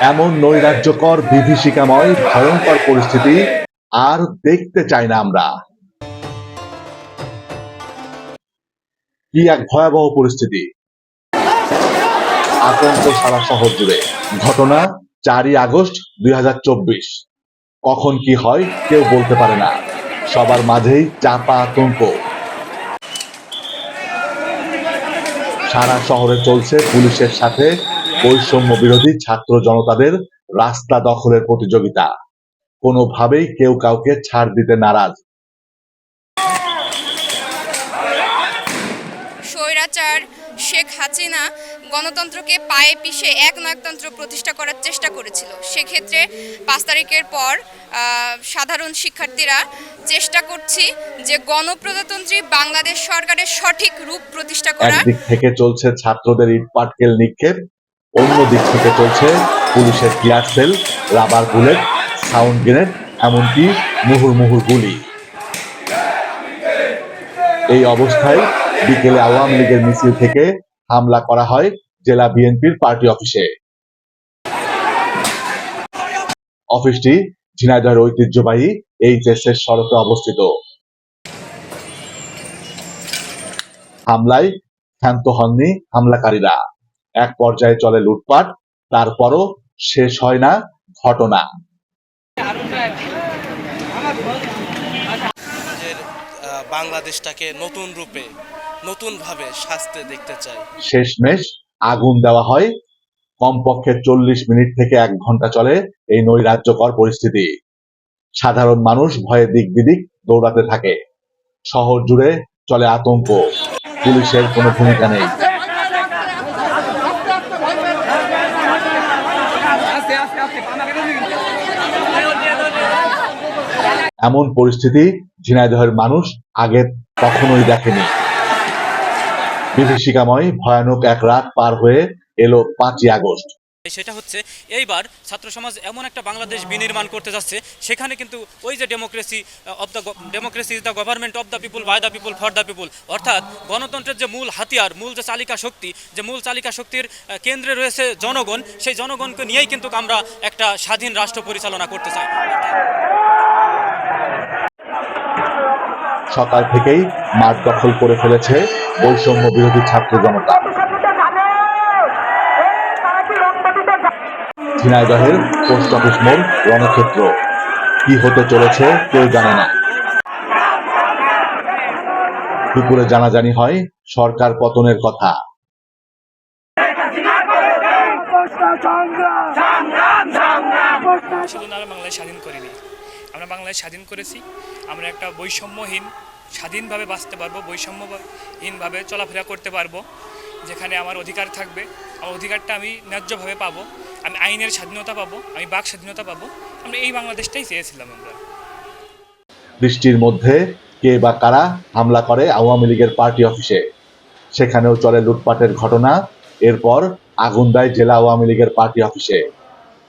এমন নৈরাজ্যকর, বিভীষিকাময়, ভয়ঙ্কর পরিস্থিতি আর দেখতে চাই না আমরা। কি এক ভয়াবহ পরিস্থিতি। আতঙ্ক সারা শহর জুড়ে। ঘটনা চারই আগস্ট দুই হাজার চব্বিশ। কখন কি হয় কেউ বলতে পারে না। সবার মাঝেই চাপা আতঙ্ক। সারা শহরে চলছে পুলিশের সাথে বৈষম্য বিরোধী ছাত্র জনতাদের রাস্তা দখলের প্রতিযোগিতা। কোনোভাবেই কেউ কাউকে ছাড় দিতে নারাজ। স্বৈরাচার শেখ হাসিনা গণতন্ত্রকে পায়ে পিষে এক নায়কতন্ত্র প্রতিষ্ঠা করার চেষ্টা করেছিল। সেক্ষেত্রে পাঁচ তারিখের পর আহ, সাধারণ শিক্ষার্থীরা চেষ্টা করছি যে গণপ্রজাতন্ত্রী বাংলাদেশ সরকারের সঠিক রূপ প্রতিষ্ঠা করা একদিক থেকে চলছে ছাত্রদের ইট পাটকেল নিক্ষেপ। অন্য দিক থেকে চলছে পুলিশের tear shell, rubber bullet, sound grenade, এমনকি মুহুর মুহুর গুলি। এই অবস্থায় বিকেলে আওয়ামী লীগের মিছিল থেকে হামলা করা হয় জেলা বিএনপির পার্টি অফিসে। অফিসটি ঝিনাইদহের ঐতিহ্যবাহী এইচএস এর সড়কে অবস্থিত। হামলায় ক্ষান্ত হননি হামলাকারীরা। এক পর্যায়ে চলে লুটপাট তারপরও শেষ হয় না ঘটনা। বাংলাদেশটাকে নতুন রূপে নতুনভাবে সাজতে দেখতে চাই। শেষমেশ আগুন দেওয়া হয়। কমপক্ষে চল্লিশ মিনিট থেকে এক ঘণ্টা চলে এই নৈরাজ্যকর পরিস্থিতি। সাধারণ মানুষ ভয়ে দিক বিদিক দৌড়াতে থাকে। শহর জুড়ে চলে আতঙ্ক। পুলিশের কোনো ভূমিকা নেই। এমন পরিস্থিতি ঝিনাইদহের মানুষ আগে কখনোই দেখেনি। বিভীষিকাময়, ভয়ানক এক রাত পার হয়ে এলো পাঁচই আগস্ট। সেটা হচ্ছে, এইবার ছাত্র সমাজ এমন একটা বাংলাদেশ বিনির্মাণ করতে যাচ্ছে, সেখানে কিন্তু ওই যে democracy of the democracy is the government of the people by the people for the people অর্থাৎ গণতন্ত্রের যে মূল হাতিয়ার, মূল যে চালিকা শক্তি, যে মূল চালিকা শক্তির কেন্দ্রে রয়েছে জনগণ, সেই জনগণকে নিয়েই কিন্তু আমরা একটা স্বাধীন রাষ্ট্র পরিচালনা করতে চাই। সকাল থেকেই মাঠ দখল করে ফেলেছে বৈষম্য বিরোধী ছাত্র জনতা। ঝিনাইদহের পোস্ট অফিস মোড় রণক্ষেত্র। কি হতে চলেছে কেউ জানে না। দুপুরে জানাজানি হয় সরকার পতনের কথা। বাংলাদেশ স্বাধীন করিনি। আমরা বাংলাদেশ স্বাধীন করেছি। আমরা একটা বৈষম্যহীন, স্বাধীনভাবে বাঁচতে পারব, বৈষম্যহীনভাবে চলাফেরা করতে পারব, যেখানে আমার অধিকার থাকবে। আমার অধিকারটা আমি ন্যায্যভাবে পাবো। আমি আইনের স্বাধীনতা পাবো, আমি বাক স্বাধীনতা পাবো। আমরা এই বাংলাদেশটাই চেয়েছিলাম আমরা। বৃষ্টির মধ্যে কে বা কারা হামলা করে আওয়ামী লীগের পার্টি অফিসে, সেখানেও চলে লুটপাটের ঘটনা, এরপর আগুন দেয় জেলা আওয়ামী লীগের পার্টি অফিসে।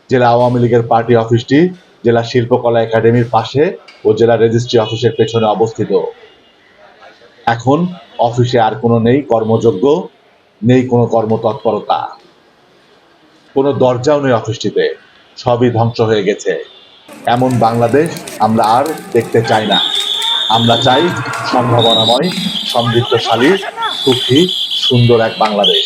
জেলা আওয়ামী লীগের পার্টি অফিসটি জেলা শিল্পকলা একাডেমির পাশে ও জেলা রেজিস্ট্রি অফিসের পেছনে অবস্থিত। এখন অফিসে আর কোনো নেই কর্মযোগ্য, নেই কোনো কর্মতৎপরতা। কোনো দরজাও নেই অফিসটিতে। সবই ধ্বংস হয়ে গেছে। এমন বাংলাদেশ আমরা আর দেখতে চাই না। আমরা চাই সম্ভাবনাময়, সমৃদ্ধশালী, সুখী, সুন্দর এক বাংলাদেশ।